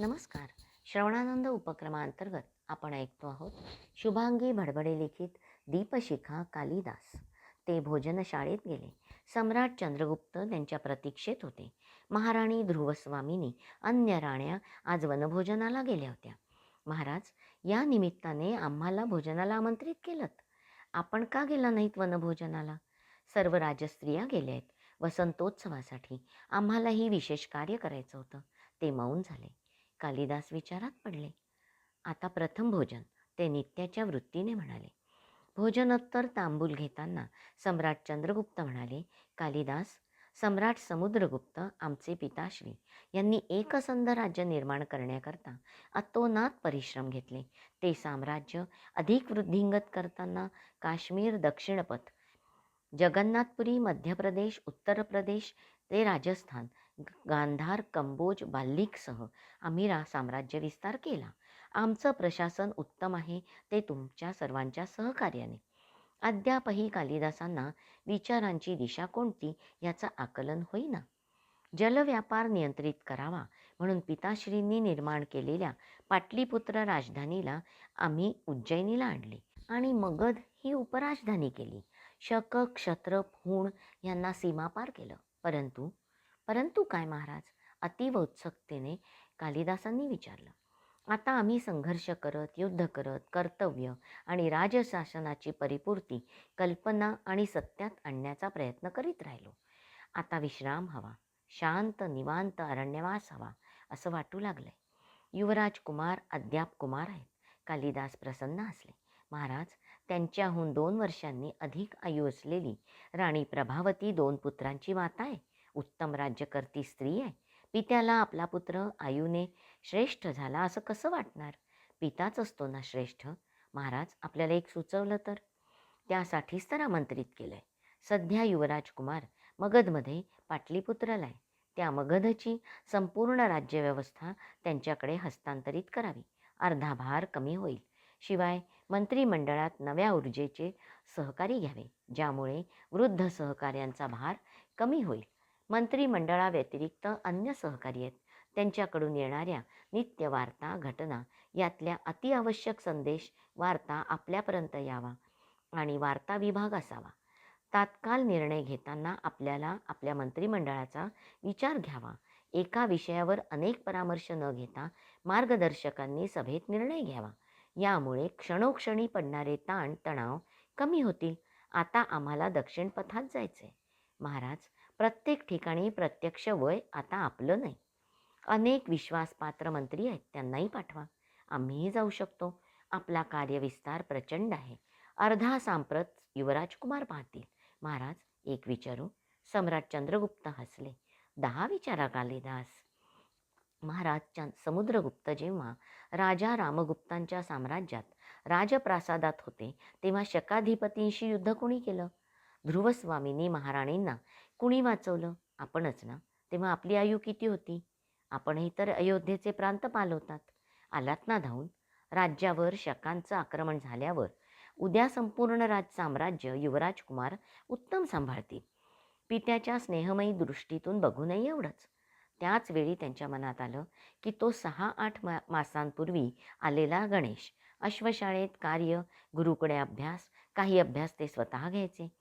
नमस्कार. श्रवणानंद उपक्रमांतर्गत आपण ऐकतो आहोत शुभांगी भडबडे लिखित दीपशिखा कालिदास. ते भोजनशाळेत गेले. सम्राट चंद्रगुप्त त्यांच्या प्रतीक्षेत होते. महाराणी ध्रुवस्वामीनी अन्य राण्या आज वनभोजनाला गेल्या होत्या. महाराज या निमित्ताने आम्हाला भोजनाला आमंत्रित केलं आपण का गेला नाहीत वनभोजनाला? सर्व राजस्त्रिया गेल्या आहेत. वसंतोत्सवासाठी आम्हालाही विशेष कार्य करायचं होतं. ते मौन झाले. कालिदास विचारात पडले. आता प्रथम भोजन ते नित्याच्या वृत्तीने म्हणाले. भोजनोत्तर तांबूल घेताना सम्राट चंद्रगुप्त म्हणाले कालिदास सम्राट समुद्रगुप्त आमचे पिताश्री यांनी एकसंध राज्य निर्माण करण्याकरता अतोनात परिश्रम घेतले. ते साम्राज्य अधिक वृद्धिंगत करताना काश्मीर दक्षिणपथ जगन्नाथपुरी मध्य प्रदेश उत्तर प्रदेश ते राजस्थान गांधार कंबोज बाल्लिकसह आम्ही रा साम्राज्य विस्तार केला. आमचं प्रशासन उत्तम आहे ते तुमच्या सर्वांच्या सहकार्याने. अद्यापही कालिदासांना विचारांची दिशा कोणती याचं आकलन होईना. जलव्यापार नियंत्रित करावा म्हणून पिताश्रींनी निर्माण केलेल्या पाटलीपुत्र राजधानीला आम्ही उज्जैनीला आणले आणि मगध ही उपराजधानी केली. शक क्षत्र हुण यांना सीमापार केलं. परंतु परंतु काय महाराज? अतीव उत्सुकतेने कालिदासांनी विचारलं. आता आम्ही संघर्ष करत युद्ध करत कर्तव्य आणि राजशासनाची परिपूर्ती कल्पना आणि सत्यात आणण्याचा प्रयत्न करीत राहिलो. आता विश्राम हवा. शांत निवांत अरण्यवास हवा असं वाटू लागलंय. युवराज कुमार अद्याप कुमार आहेत. कालिदास प्रसन्न असले महाराज त्यांच्याहून दोन वर्षांनी अधिक आयु असलेली राणी प्रभावती दोन पुत्रांची माता आहे. उत्तम राज्यकर्ती स्त्री आहे. पित्याला आपला पुत्र आयुने श्रेष्ठ झाला असं कसं वाटणार? पिताच असतो ना श्रेष्ठ? महाराज आपल्याला एक सुचवलं तर? त्यासाठीच तर आमंत्रित केलं आहे सध्या युवराज कुमार मगधमध्ये पाटलीपुत्रला आहे. त्या मगधची संपूर्ण राज्यव्यवस्था त्यांच्याकडे हस्तांतरित करावी. अर्धा भार कमी होईल. शिवाय मंत्रिमंडळात नव्या ऊर्जेचे सहकारी घ्यावे ज्यामुळे वृद्ध सहकार्यांचा भार कमी होईल. मंत्रिमंडळाव्यतिरिक्त अन्य सहकारी आहेत. त्यांच्याकडून येणाऱ्या नित्य वार्ता घटना यातल्या अतिआवश्यक संदेश वार्ता आपल्यापर्यंत यावा आणि वार्ता विभाग असावा. तात्काळ निर्णय घेताना आपल्याला आपल्या मंत्रिमंडळाचा विचार घ्यावा. एका विषयावर अनेक परामर्श न घेता मार्गदर्शकांनी सभेत निर्णय घ्यावा. यामुळे क्षणोक्षणी पडणारे ताण तणाव कमी होतील. आता आम्हाला दक्षिण पथात जायचे महाराज प्रत्येक ठिकाणी प्रत्यक्ष वय आता आपलं नाही. अनेक विश्वासपात्र मंत्री आहेत त्यांनाही पाठवा. आम्हीही जाऊ शकतो. आपला कार्यविस्तार प्रचंड आहे. अर्धा सांप्रत युवराजकुमार पाहतील. महाराज एक विचारू. सम्राट चंद्रगुप्त हसले. दहा विचारा कालिदास महाराज चंद समुद्रगुप्त जेव्हा राजा रामगुप्तांच्या साम्राज्यात राजप्रासादात होते तेव्हा शकाधिपतींशी युद्ध कोणी केलं? ध्रुवस्वामींनी महाराणींना कुणी वाचवलं? आपणच ना. तेव्हा आपली आयु किती होती? आपणही तर अयोध्येचे प्रांत पालवतात आलात ना धावून? राज्यावर शकांचं आक्रमण झाल्यावर उद्या संपूर्ण राज साम्राज्य युवराजकुमार उत्तम सांभाळतील. पित्याच्या स्नेहमयी दृष्टीतून बघू नये एवढंच. त्याच वेळी त्यांच्या मनात आलं की तो सहा आठ मा मासांपूर्वी आलेला गणेश. अश्वशाळेत कार्य गुरुकडे अभ्यास काही अभ्यास ते स्वतः घ्यायचे.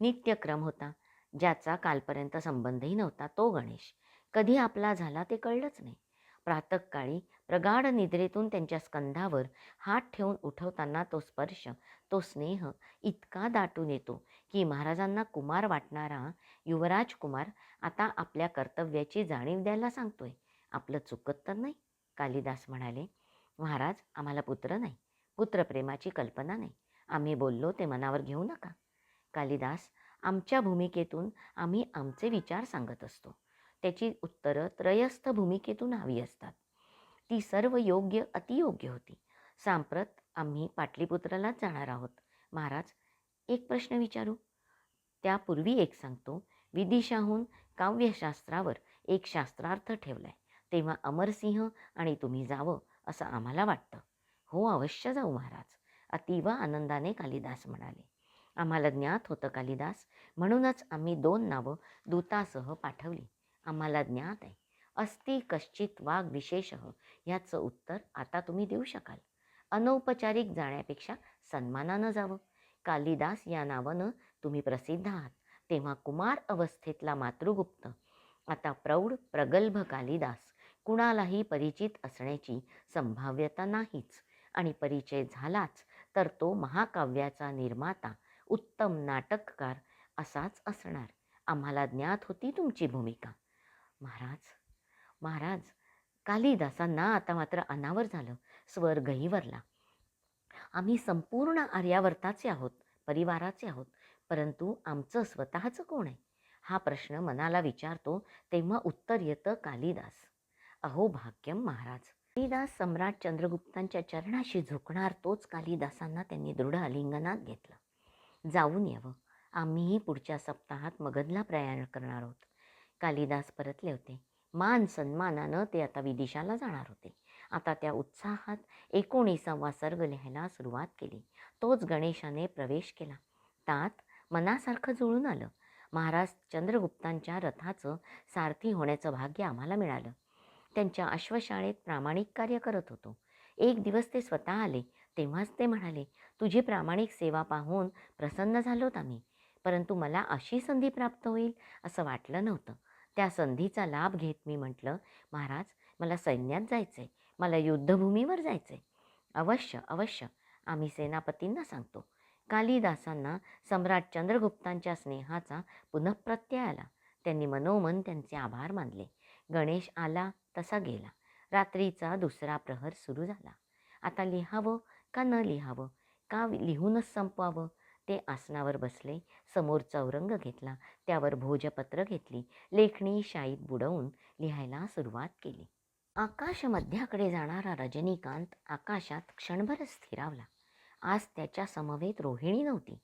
नित्यक्रम होता. ज्याचा कालपर्यंत संबंधही नव्हता तो गणेश. कधी आपला झाला ते कळलंच नाही. प्रातकाळी प्रगाढ निद्रेतून त्यांच्या स्कंधावर हात ठेवून उठवताना तो स्पर्श तो स्नेह इतका दाटून येतो की महाराजांना कुमार वाटणारा युवराज कुमार आता आपल्या कर्तव्याची जाणीव द्यायला सांगतोय. आपलं चुकत तर नाही कालिदास म्हणाले. महाराज आम्हाला पुत्र नाही. पुत्रप्रेमाची कल्पना नाही. आम्ही बोललो ते मनावर घेऊ नका. कालिदास आमच्या भूमिकेतून आम्ही आमचे विचार सांगत असतो. त्याची उत्तरं त्रयस्थ भूमिकेतून हवी असतात. ती सर्व योग्य अतियोग्य होती. सांप्रत आम्ही पाटलीपुत्रालाच जाणार आहोत. महाराज एक प्रश्न विचारू? त्यापूर्वी एक सांगतो. विदिशाहून काव्यशास्त्रावर एक शास्त्रार्थ ठेवलाय. तेव्हा अमरसिंह आणि तुम्ही जावं असं आम्हाला वाटतं. हो अवश्य जाऊ महाराज. अतिव आनंदाने कालिदास म्हणाले. आम्हाला ज्ञात होतं कालिदास. म्हणूनच आम्ही दोन नावं दूतासह पाठवली. आम्हाला ज्ञात आहे. अस्ति कश्चित वाघ विशेष. ह्याचं उत्तर आता तुम्ही देऊ शकाल. अनौपचारिक जाण्यापेक्षा सन्मानानं जावं. कालिदास या नावानं तुम्ही प्रसिद्ध आहात. तेव्हा कुमार अवस्थेतला मातृगुप्त. आता प्रौढ प्रगल्भ कालिदास कुणालाही परिचित असण्याची संभाव्यता नाहीच. आणि परिचय झालाच तर तो महाकाव्याचा निर्माता उत्तम नाटककार असाच असणार. आम्हाला ज्ञात होती तुमची भूमिका. महाराज महाराज कालिदासांना आता मात्र अनावर झालं. स्वर गहिवरला आम्ही संपूर्ण आर्यावर्ताचे आहोत परिवाराचे आहोत परंतु आमचं स्वतःचं कोण आहे? हा प्रश्न मनाला विचारतो तेव्हा उत्तर येतं कालिदास. अहो भाग्यम महाराज. कालिदास सम्राट चंद्रगुप्तांच्या चरणाशी झुकणार तोच कालिदासांना त्यांनी दृढ आलिंगनात घेतलं. जाऊन यावं. आम्हीही पुढच्या सप्ताहात मगधला प्रयाण करणार आहोत. कालिदास परतले होते. मान सन्मानानं ते आता विदिशाला जाणार होते. आता त्या उत्साहात एकोणीसावा सर्ग लिहायला सुरुवात केली. तोच गणेशाने प्रवेश केला. तात मनासारखं जुळून आलं. महाराज चंद्रगुप्तांच्या रथाचं सारथी होण्याचं भाग्य आम्हाला मिळालं. त्यांच्या अश्वशाळेत प्रामाणिक कार्य करत होतो. एक दिवस ते स्वतः आले तेव्हाच ते म्हणाले तुझी प्रामाणिक सेवा पाहून प्रसन्न झालोत आम्ही परंतु मला अशी संधी प्राप्त होईल असं वाटलं नव्हतं. त्या संधीचा लाभ घेत मी म्हटलं महाराज मला सैन्यात जायचं आहे मला युद्धभूमीवर जायचं आहे अवश्य अवश्य आम्ही सेनापतींना सांगतो. कालिदासांना सम्राट चंद्रगुप्तांच्या स्नेहाचा पुनःप्रत्यय आला. त्यांनी मनोमन त्यांचे आभार मानले. गणेश आला तसा गेला. रात्रीचा दुसरा प्रहर सुरू झाला. आता लिहावं का न लिहावं? का लिहूनच संपवावं? ते आसनावर बसले समोर चौरंग घेतला त्यावर भोजपत्र घेतली लेखणी शाईत बुडवून लिहायला सुरुवात केली. आकाश मध्याकडे जाणारा रजनीकांत आकाशात क्षणभर स्थिरावला. आज त्याच्या समवेत रोहिणी नव्हती.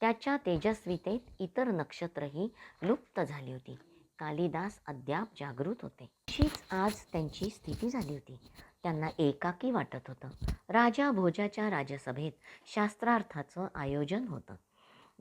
त्याच्या तेजस्वितेत इतर नक्षत्रही लुप्त झाली होती. कालिदास अद्याप जागृत होते. अशीच आज त्यांची स्थिती झाली होती. त्यांना एकाकी वाटत होतं. राजा भोजाच्या राजसभेत शास्त्रार्थाचं आयोजन होतं.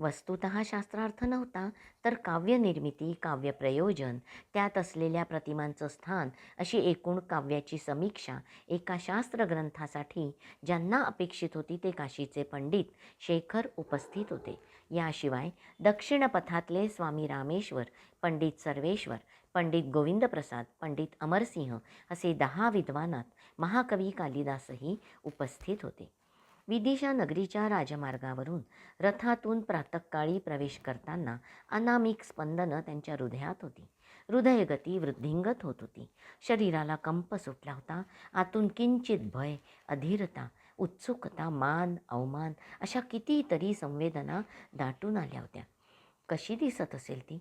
वस्तुत शास्त्रार्थ नव्हता तर काव्यनिर्मिती काव्यप्रयोजन त्यात असलेल्या प्रतिमांचं स्थान अशी एकूण काव्याची समीक्षा एका शास्त्रग्रंथासाठी ज्यांना अपेक्षित होती ते काशीचे पंडित शेखर उपस्थित होते. याशिवाय दक्षिण पथातले स्वामी रामेश्वर पंडित सर्वेश्वर पंडित गोविंदप्रसाद पंडित अमरसिंह असे दहा विद्वानात महाकवी कालिदासही उपस्थित होते. विदिशा नगरीच्या राजमार्गावरून रथातून प्रातःकाळी प्रवेश करताना अनामिक स्पंदनं त्यांच्या हृदयात होती. हृदयगती वृद्धिंगत होत होती. शरीराला कंप सुटला होता. आतून किंचित भय अधीरता उत्सुकता मान अवमान अशा कितीतरी संवेदना दाटून आल्या होत्या. कशी दिसत असेल ती?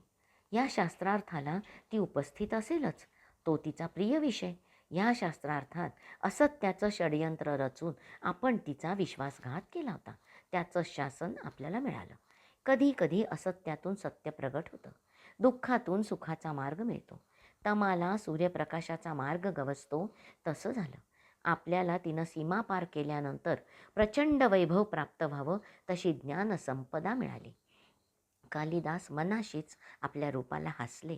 या शास्त्रार्थाला ती उपस्थित असेलच. तो तिचा प्रिय विषय. या शास्त्रार्थात असत्याचं षडयंत्र रचून आपण तिचा विश्वासघात केला होता. त्याचं शासन आपल्याला मिळालं. कधी कधी असत्यातून सत्य प्रगट होतं. दुःखातून सुखाचा मार्ग मिळतो. तमाला सूर्यप्रकाशाचा मार्ग गवसतो तसं झालं. आपल्याला तिनं सीमा पार केल्यानंतर प्रचंड वैभव प्राप्त व्हावं तशी ज्ञानसंपदा मिळाली. कालिदास मनाशीच आपल्या रूपाला हसले.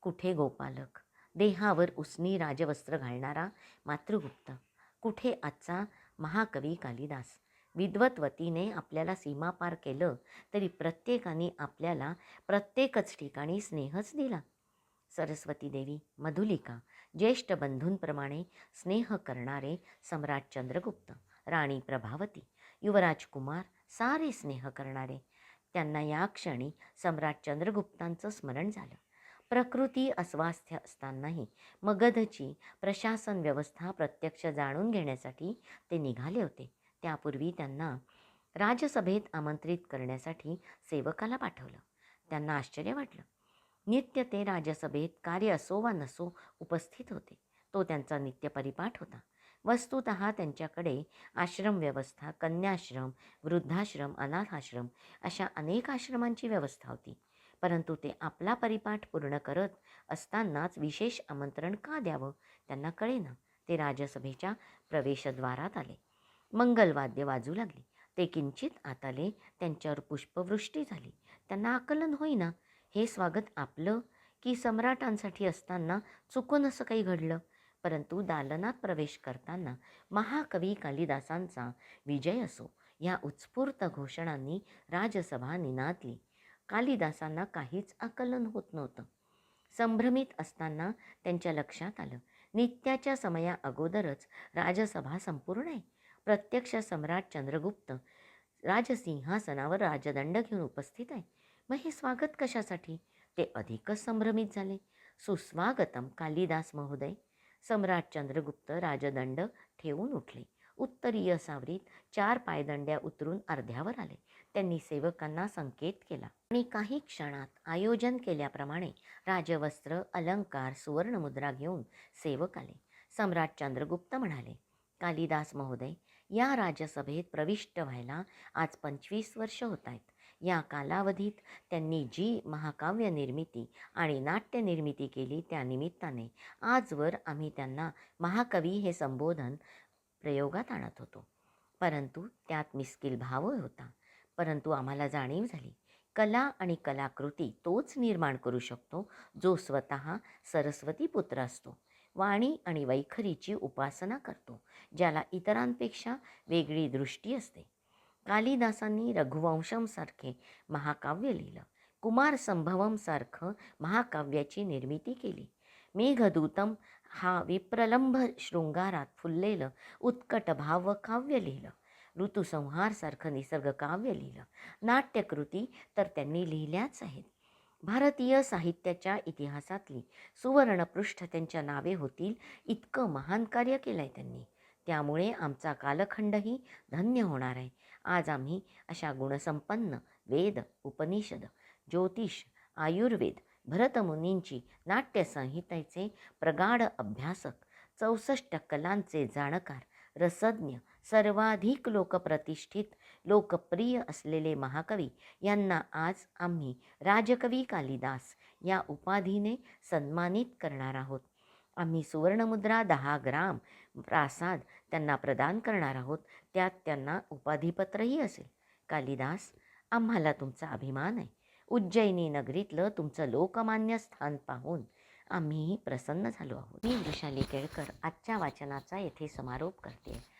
कुठे गोपालक? देहावर उसनी राजवस्त्र घालणारा मातृगुप्त. कुठे आजचा महाकवी कालिदास? विद्वत्वतीने आपल्याला सीमा पार केलं तरी प्रत्येकाने आपल्याला प्रत्येकच ठिकाणी स्नेहच दिला. सरस्वती देवी मधुलिका ज्येष्ठ बंधूंप्रमाणे स्नेह करणारे सम्राट चंद्रगुप्त राणी प्रभावती युवराज कुमार सारे स्नेह करणारे. त्यांना या क्षणी सम्राट चंद्रगुप्तांचं स्मरण झालं. प्रकृती अस्वास्थ्य असतानाही मगधची प्रशासन व्यवस्था प्रत्यक्ष जाणून घेण्यासाठी ते निघाले होते. त्यापूर्वी त्यांना राजसभेत आमंत्रित करण्यासाठी सेवकाला पाठवलं. त्यांना आश्चर्य वाटलं. नित्य ते राजसभेत कार्य असो वा नसो उपस्थित होते. तो त्यांचा नित्य परिपाठ होता. वस्तुत त्यांच्याकडे आश्रम व्यवस्था कन्याश्रम वृद्धाश्रम अनाथाश्रम अशा अनेक आश्रमांची व्यवस्था होती. परंतु ते आपला परिपाठ पूर्ण करत असतानाच विशेष आमंत्रण का द्यावं? त्यांना कळेना. ते राजसभेच्या प्रवेशद्वारात आले. मंगलवाद्य वाजू लागली. ते किंचित आताले त्यांच्यावर पुष्पवृष्टी झाली. त्यांना आकलन होईना. हे स्वागत आपलं की सम्राटांसाठी असताना चुकून असं काही घडलं? परंतु दालनात प्रवेश करताना महाकवी कालिदासांचा विजय असो या उत्स्फूर्त घोषणांनी राजसभा निनादली. कालिदासांना काहीच आकलन होत नव्हतं. संभ्रमित असताना त्यांच्या लक्षात आलं नित्याच्या समया अगोदरच राजसभा संपूर्ण आहे. प्रत्यक्ष सम्राट चंद्रगुप्त राजसिंहासनावर राजदंड घेऊन उपस्थित आहे. मग हे स्वागत कशासाठी? ते अधिकच संभ्रमित झाले. सुस्वागतम कालिदास महोदय. सम्राट चंद्रगुप्त राजदंड ठेवून उठले. उत्तरीय सावरीत चार पायदंड्या उतरून अर्ध्यावर आले. त्यांनी सेवकांना संकेत केला. आणि काही क्षणात आयोजन केल्याप्रमाणे राजवस्त्र अलंकार सुवर्णमुद्रा घेऊन सेवक आले. सम्राट चंद्रगुप्त म्हणाले कालिदास महोदय या राजसभेत प्रविष्ट व्हायला आज पंचवीस वर्ष होत आहेत. या कालावधीत त्यांनी जी महाकाव्य निर्मिती आणि नाट्य निर्मिती केली त्या निमित्ताने आजवर आम्ही त्यांना महाकवी हे संबोधन प्रयोगात आणत होतो. परंतु त्यात मिस्किल भाव होता. परंतु आम्हाला जाणीव झाली. कला आणि कलाकृती तोच निर्माण करू शकतो जो स्वतः सरस्वती पुत्र असतो. वाणी आणि वैखरीची उपासना करतो ज्याला इतरांपेक्षा वेगळी दृष्टी असते. कालिदासांनी रघुवंशमसारखे महाकाव्य लिहिलं. कुमार संभवमसारखं महाकाव्याची निर्मिती केली. मेघदूतम हा विप्रलंभ शृंगारात फुललेलं उत्कट भाव काव्य लिहिलं. ऋतुसंहारसारखं निसर्गकाव्य लिहिलं. नाट्यकृती तर त्यांनी लिहिल्याच आहेत. भारतीय साहित्याच्या इतिहासातली सुवर्णपृष्ठ त्यांच्या नावे होतील इतकं महान कार्य केलं आहे त्यांनी. त्यामुळे आमचा कालखंडही धन्य होणार आहे. आज आम्ही अशा गुणसंपन्न वेद उपनिषद ज्योतिष आयुर्वेद भरतमुनींची नाट्यसंहितेचे प्रगाढ अभ्यासक चौसष्ट कलांचे जाणकार रसज्ञ सर्वाधिक लोकप्रतिष्ठित लोकप्रिय असलेले महाकवी यांना आज आम्ही राजकवी कालिदास या उपाधीने सन्मानित करणार आहोत. आम्ही सुवर्णमुद्रा दहा ग्राम प्रासाद त्यांना प्रदान करणार आहोत. त्यात त्यांना उपाधिपत्रही असेल. कालिदास आम्हाला तुमचा अभिमान आहे. उज्जैनी नगरीतलं तुमचं लोकमान्य स्थान पाहून आम्हीही प्रसन्न झालो आहोत. मी वृषाली केळकर आजच्या वाचनाचा येथे समारोप करते.